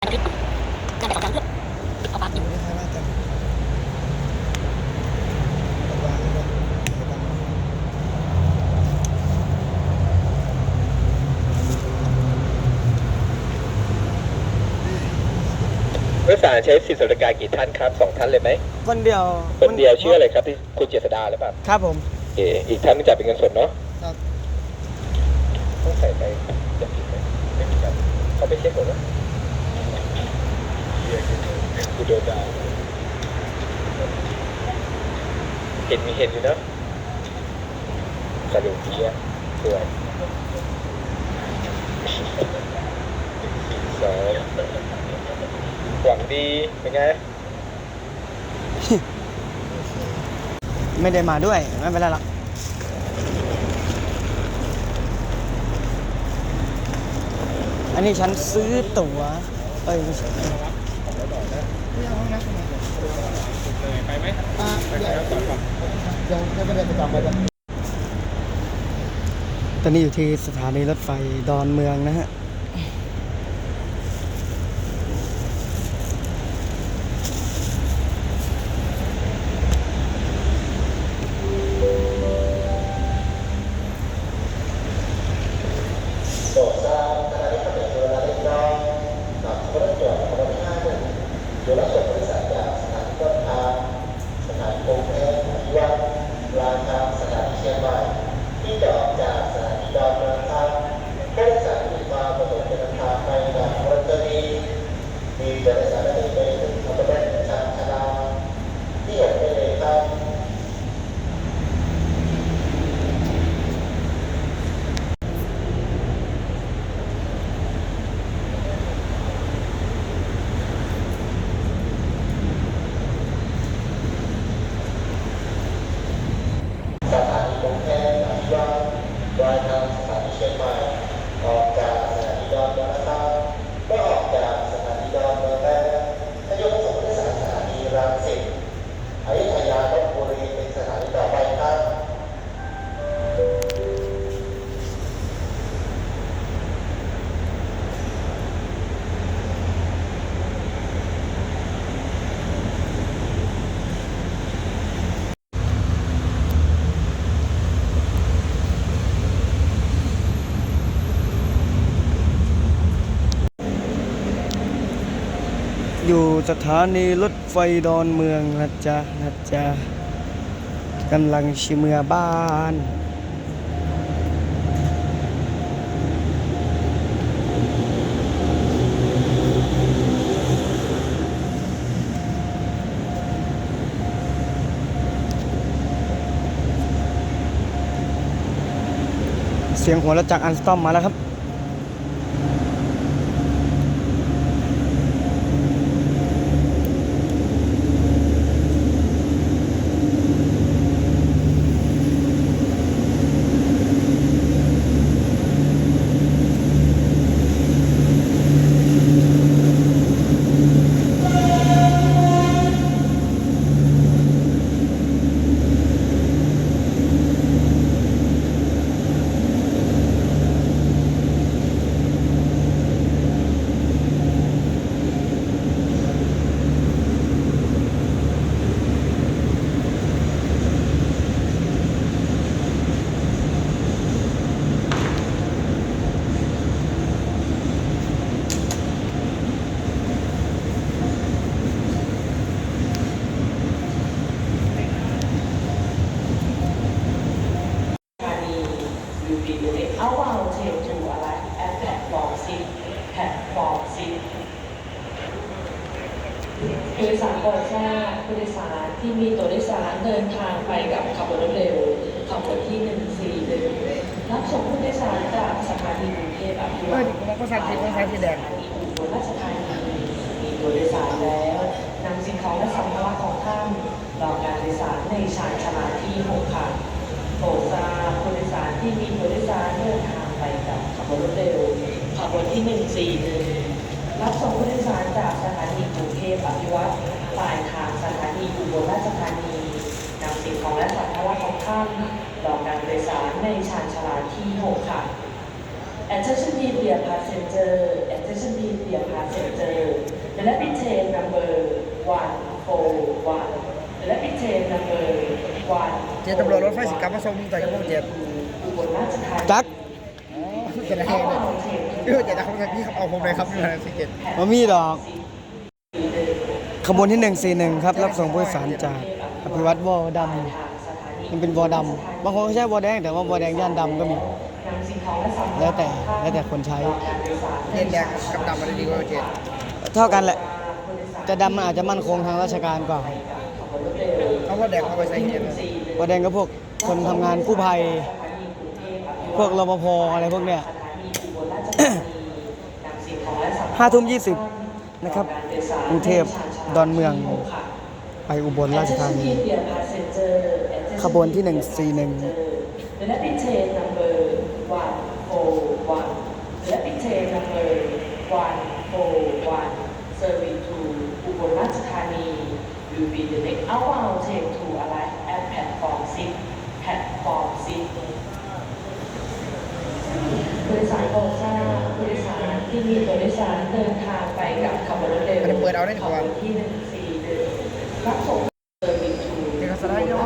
ไม่ใช่ว่าจะวางไว้ก่อนผู้โดยสารใช้สิทธิสวัสดิการกี่ท่านครับสองท่านเลยไหมคนเดียวคนเดียวชื่ออะไรครับที่คุณเจษดาหรือเปล่าครับผมโอเคอีกท่านนึงจ่ายเป็นเงินสดเนาะครับต้องใส่ไปจะผิดไหมไม่ผิดครับเขาไปเช็คหมดแล้ว กูโดนด่าเห็นมีเห็นอยู่นะสรุปดีอะสวยสองหวังดี เป็นไง ไม่ได้มาด้วย ไม่เป็นไรหรอกอันนี้ฉันซื้อตั๋ว เอ้ยไม่ใช่ ไปไหม อ่าไปครับก่อนยังยังไม่ได้ประจำไว้กันตอนนี้อยู่ที่สถานีรถไฟดอนเมืองนะฮะ อยู่สถานีรถไฟดอนเมืองนะจ๊ะนะจ๊ะกำลังชิเมือบ้านเสียงหัวเราะจากอันสตอมมาแล้วครับ Honey, you people, how about you to arrive at platform six, platform six ผู้โดยสารโปรดทราบผู้โดยสารที่มีตัวโดยสารเดินทางไปกับขบวนรถเร็วขบวนที่ 141 รับส่งผู้โดยสารจากสถานีกรุงเทพอภิวัตรภาษาอังกฤษภาษาอังกฤษแดงสถานีอุบลราชธานีมีตัวโดยสารแล้วนำสิ่งของและสัมภาระของท่านรอการโดยสารในชานชาลาที่หกค่ะโปรดทราบผู้โดยสารที่มีผู้โดยสารเดินทางไปกับขบวนรถเร็วขบวนที่141รับส่งผู้โดยสารจากสถานีกรุงเทพอภิวัตรปลายทางสถานีอุบลราชธานีนำสิ่งของและสัมภาระของท่านรอการโดยสารในชานชาลาที่ 6 ค่ะ Attention dear passenger Attention be the passenger. The rapid train number one four one. The rapid train number one. เจ๊ตำรวจรถไฟสิกลับมาส่งแต่ยังไม่เจ็บอุบลราชธานีจักอ๋อจะได้เลยเออจะได้เขาพี่เขาเอาผมเลยครับนี่มาสิเจ็ดมามีดอกขบวนที่ 141 ครับ รับส่งผู้โดยสารจากอภิวัตรวอดำมันเป็นวอดำบางคนก็ใช้วอแดงแต่ว่าวอแดงย่านดำก็มี แล้วแต่แล้วแต่คนใช้เย็นแดงกับดำอะไรดีกว่าเจ็ดเท่ากันแหละจะดำมันอาจจะมั่นคงทางราชการกว่าเขาว่าแดงเขาไปใส่เย็นวอแดงก็พวกคนทำงานกู้ภัย พวกรปภอะไรพวกเนี้ยห้าทุ่มยี่สิบนะครับกรุงเทพดอนเมืองไปอุบลราชธานีขบวนที่ 141 The rapid train number one four one The rapid train number one four one serving to อุบลราชธานี will be the next outbound train to arrive at platform six platform six ผู้โดยสารโปรดทราบผู้โดยสารที่มีตัวโดยสารเดินทางไปกับขบวนรถเร็วมันเปิดเอาได้ขดีบกว่าวนที่หนึ่งสี่หนึ่งรับส่งเซอร์วิสทูเอกสารย่อ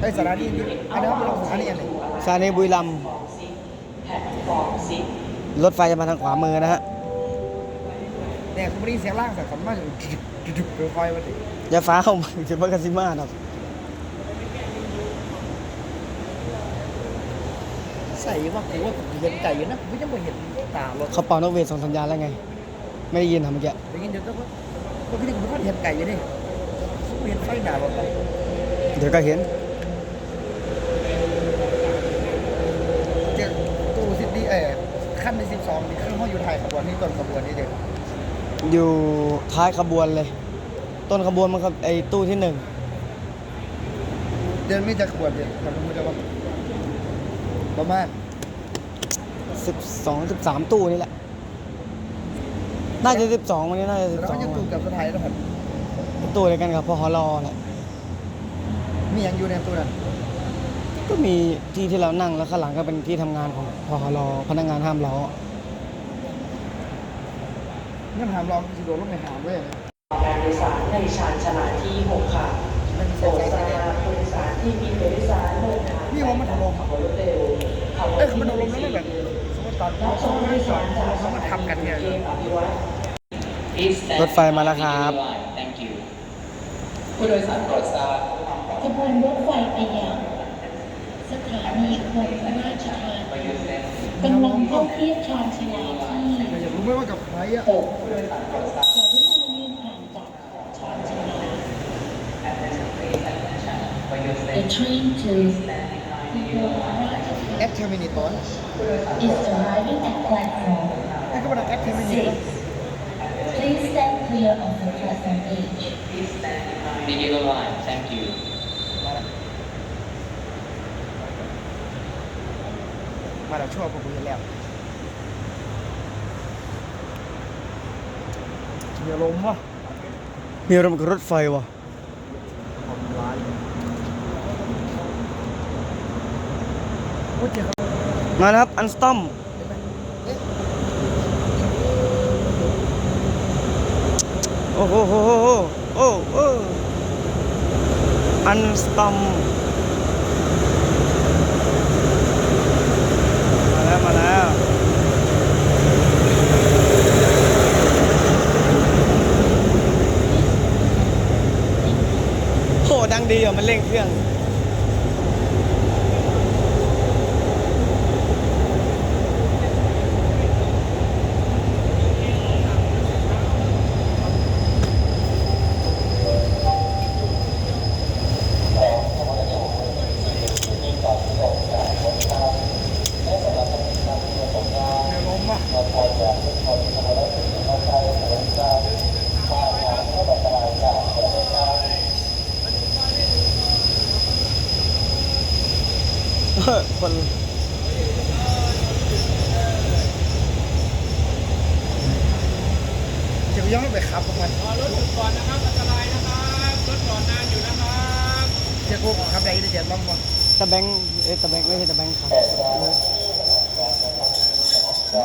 ไอ้สารนี่อันนี้เป็นสารนี่อันนี้สถานีบุรีรัมย์แพลตฟอร์มซิกรถไฟจะมาทางขวามือนะฮะเนี่ยคุณไม่ได้เสียงล่างแต่สามารถจุ ดๆๆคอยมาดิอย่าฟ้าเข้ามาจะพักกันซิมาดอกใส่ว่ากูว่าเห็นไก่อยู่นะกูยังไม่เห็นตารถเขาเป่านกเวทส่งสัญญาณแล้วไง ไม่ได้ยินทำเมื่อกี้ได้ยินเดี๋ยวต้องว่าก็พี่นึกว่าเห็นไก่อยู่นี่กูเห็นไฟหนารถเลยเดี๋ยวก็เห็นเจ้าตู้สิบดีเออขั้นในสิบสองนี่คือห้องอยู่ไทยขบวนนี่ต้นขบวนนี่เด็ก อยู่ท้ายขบวนเลย ต้นขบวนมันครับไอ้ตู้ที่หนึ่งเดินไม่จะขบวนเดียวแต่มันไม่ได้ว่าประมาณสิบสองสิบสามตู้นี่แหละ น่าจะสิบสองวันนี้น่าจะสิบแล้วสอก็งยังตู้กับสถายแล้วผมตู้เดียวกันกับพอฮอรอแหละมียังอยู่ในตู้นั้นก็มีที่ที่เรานั่งแล้วข้างหลังก็เป็นที่ทำงานของพอฮอรอพนักงานห้ามล้อ เงื่อนหามรองสิโดนลงไปหามเลยการโดยสารในชานชาลาที่ 6 ค่ะไม่มีโปรเสียงดใจทราแน่บผู้โดยสารที่มีตัวโดยสารเดินทางนี่ว่ามันถล่มขบวนรถเร็วขบวนเอ้ยคือที่มันโดนลงแล้วแบบสมมติตอนรับส่งผู้โดยสารจากเขามาทำกันเนี่ยเกมอภิวัตรรถไฟมาแล้วครับ Thank you ผู้โดยสารโปรดทราบขบวนรถไฟไปยังสถานีอุบลราชธานีกำลังเข้าเทียบชานชาลา ไหมว่ากับใครอะหกกรุณายืนห่างจากชานชาลา The train to อุบลราชธาแอนีดเทอร์มินิตอน is arriving at platform ไอ้ก็มันแอดเทอร์มินิ six. Please stand clear of the platform edge. Begin the line Thank you มาแล้วชั่วพวกกูเห็นแล้ว มีอารมณ์วะมีอารมณ์กับรถไฟวะร้ายโอ้เจ้ามาแล้วครับ อันสตอมโอ้โหโหโหโหโอ้โอ้อันสตอม มาแล้ว มาแล้ว โห ดังดีอะ มัน เร่งเครื่อง มีอารมณ์วะ คน เดี๋ยวย้อนไปขับของมันรถก่อนนะครับ อันตรายนะครับ รถก่อนนานอยู่นะครับเจ้าพวกขับได้ได้เจ็บบ้างปะ ตะแบงค์เอ้ยตะแบงค์ไม่ใช่ตะแบงค์ครับ ว่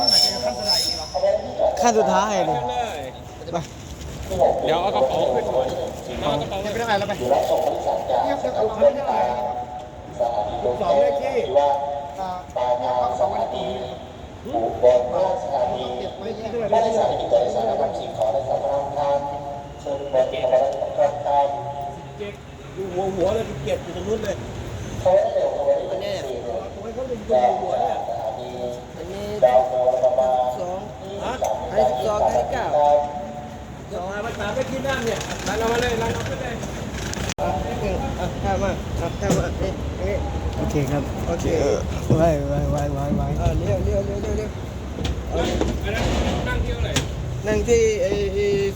าอาจจะขั้นสลายอีกหรอ ขั้นสุดท้ายเลยเลย ไป เดี๋ยวเอากระเป๋าขึ้นก่อนเอากระเป๋าขึ้นไม่ได้แล้วไปอยู่รับส่งผู้โดยสารจากสถานีรถไฟสถานีรถไฟที่ว่าปลายทางสถานีอุบลราชธานีไม่ได้สถานีติดต่อโดยสารนำสิ่งของและสัมภาระทางเชิญบนธรรมรัตน์ครับทางเจ็บดูหัวหัวเลยเก็บอยู่ตรงนู้นเลยเขาได้เร็วเขาได้เป็นสี่เลยทำไมเขาดึงจากหัวเนี่ยสถานีดาวโม ยี่สิบสองอันนี้เก้าสองมาสามไปกินน้ำเนี่ยรันเอามาเลยรันเอาไปเลยข้ามาข้ามาโอเคครับ โอเคไว้ไว้ไว้ไว้ไว้เอเลี้ยวเลี้ยวเลี้ยวเลี้ยวเลี้ยวนั่งเที่ยวไหนนั่งที่ไอ้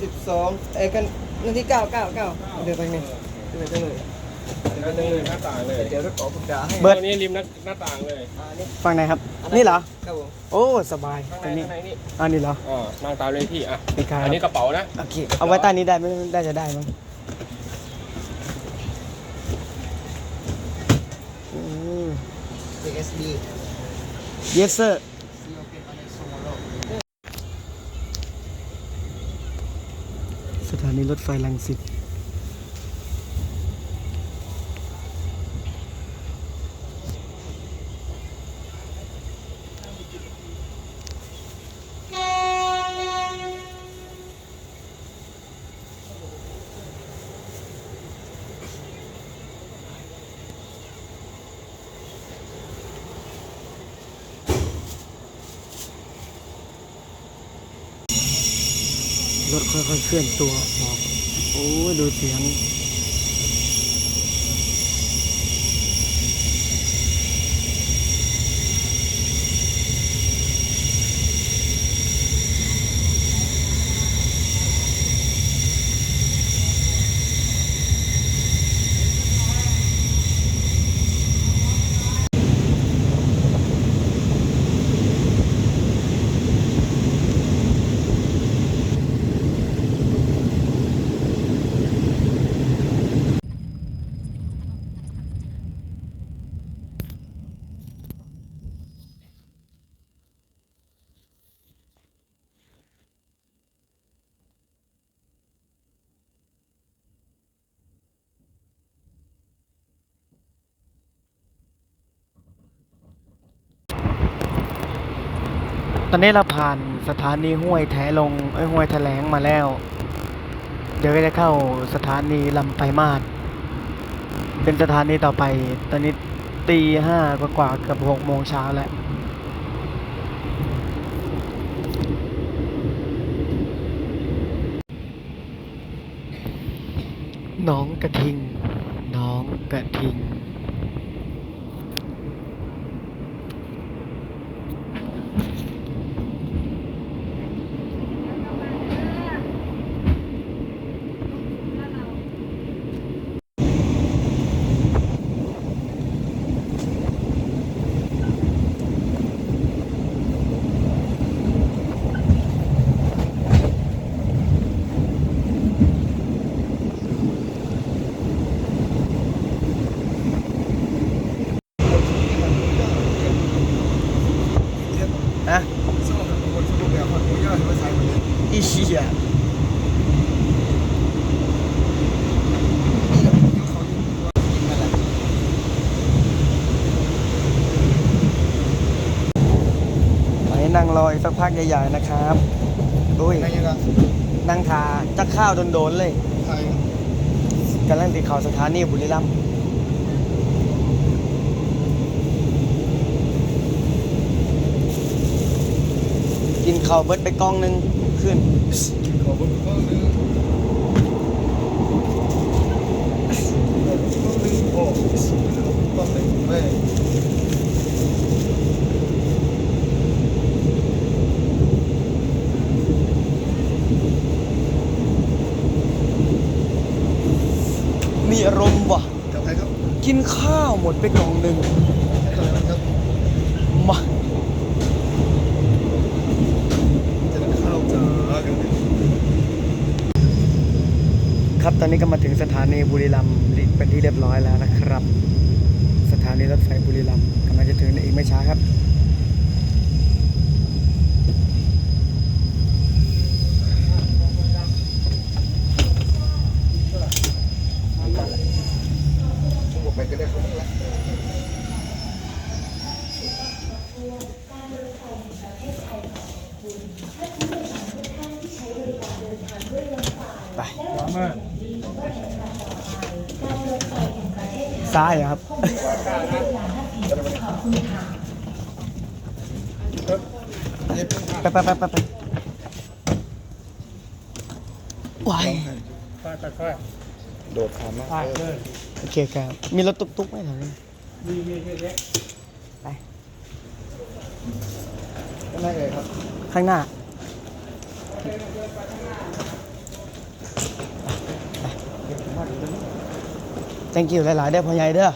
สิบสองไอ้กันนั่งที่เก้าเก้าเก้าเดี๋ยวไปนี่จังเลยจังเลยนั่งเลยหน้าต่างเลยเดี๋ยวรถขอปากกาให้เบิร์ดนี้ริมหน้าหน้าต่างเลยฟังไหนครับ นี่เหรอ ครับผมโอ้สบายข้างตรงในนี้ข้างในนี่อันนี้เหรออ๋อนั่งตามเลยพี่อะนี่ครับ อันนี้กระเป๋านะ โอเคเอาไว้ใต้นี้ได้ไหมได้จะได้มั้งอืม TSD yes sir สถานีรถไฟลังสิต รถค่อยๆเคลื่อนตัวออกโอ้ดูเสียง ต อนนี้เราผ่านสถานีห้วยแถลงไอ้ห้วยแถลงมาแล้ว เดี๋ยวก็จะเข้าสถานีลำไปมาศเป็นสถานีต่อไป ตอนนี้ตีห้ากว่าๆเกือบหกโมงเช้าแล้วน้องกระทิง น้องกระทิง นะ ชอบแบบคนสนุกแบบคนผู้ย่อยมาใส่หมดเลย อีเชี่ย นี่แหละผมเขาอยู่ว่ากินนั่นแหละ ไปนั่ง รออีกสักพักใหญ่ๆนะครับอุ้ยอะไรอย่างเงี้ยนั่งทาจักข้าวโดนๆเลยไทยกำลังติดเขาสถานีบุรีรัมย์กินข้าวเบิดไปกล้องหนึงขึ้นขอบคุณก็นึงก็นึงโอ้ก็นึงเว้ย มีอารมณ์ว่ะ กับใครครับ กินข้าว หมดไปกล่องหนึ่งกับใครับมาครับตอนนี้ก็มาถึงสถานีบุรีรัมย์เป็นที่เรียบร้อยแล้วนะครับ สถานีรถไฟบุรีรัมย์กำลังจะถึงในอีกไม่ช้าครับ มา ซ้ายอะครับ ไปไปไปไปไปว้ายค่อยค่อยโดดขามากไปเลยโอเคครับ มีรถตุ๊กๆไหมแถวนี้มีมีเล็กไปก็ได้เลยครับ ข้างหน้า thank you หลายๆได้อพ่อใหญ่เด้อ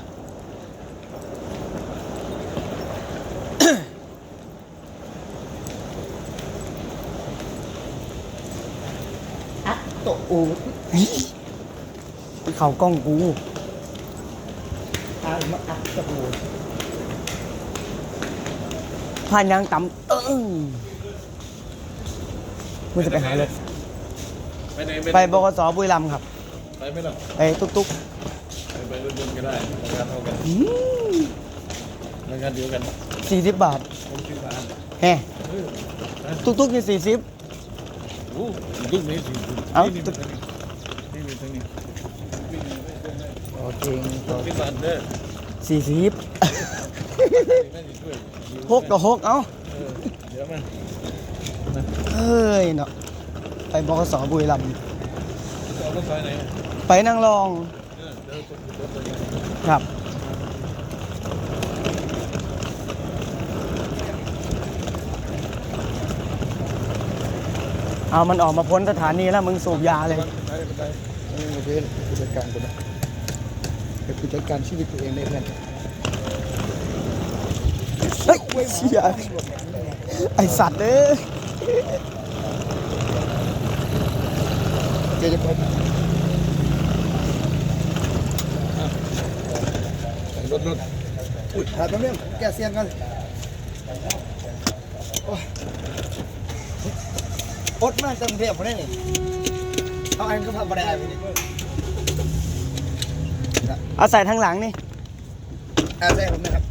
ตะอูเขากล้องกูตายมาอัดกับอูผ่านยางต่ำเอิ้งมึงจะไปหาเลยไปไหนไปบกสบุรีรัมย์ครับ ไปไม่หรอกไปตุ๊กไปไปรถยนต์ก็ได้ราคาเท่ากันๆอืมราคาเดียวกันสี่สิบบาทผมคิดว่าแฮ่ตุ๊กๆนี่สี่สิบโอ้ลูกนี้สิ เอ้านี่มีทางนี้นี่มีทางนี้โอจริงโตคิดว่าเด้อสี่สิบน่าจะช่วยหกต่อหกเอ้าเออเดี๋ยวมาเฮ้ยเนาะไปบกสบุรีรัมย์เอารถไฟไหนไปนั่งรองเออเดี๋ยวรถตัวนี้ครับ เอามันออกมาพ้นสถานีแล้วมึงสูบยาเลยไปไปไปนี่เพื่อนผู้จัดการกูนะเป็นผู้จัดการชีวิตตัวเองได้เพื่อนเฮ้ยเชี่ยไอสัตว์เอ้ยเดี๋ยวจะไปรถรถอุ้ยถ่ายแป๊บนึงแกเสียงกันโอ้ย อดมากจังเทียบคนนี้นี่เอาอันก็ทำอะไรไปนี่เอาใส่ทางหลังนี่อาใส่ผมนะครับ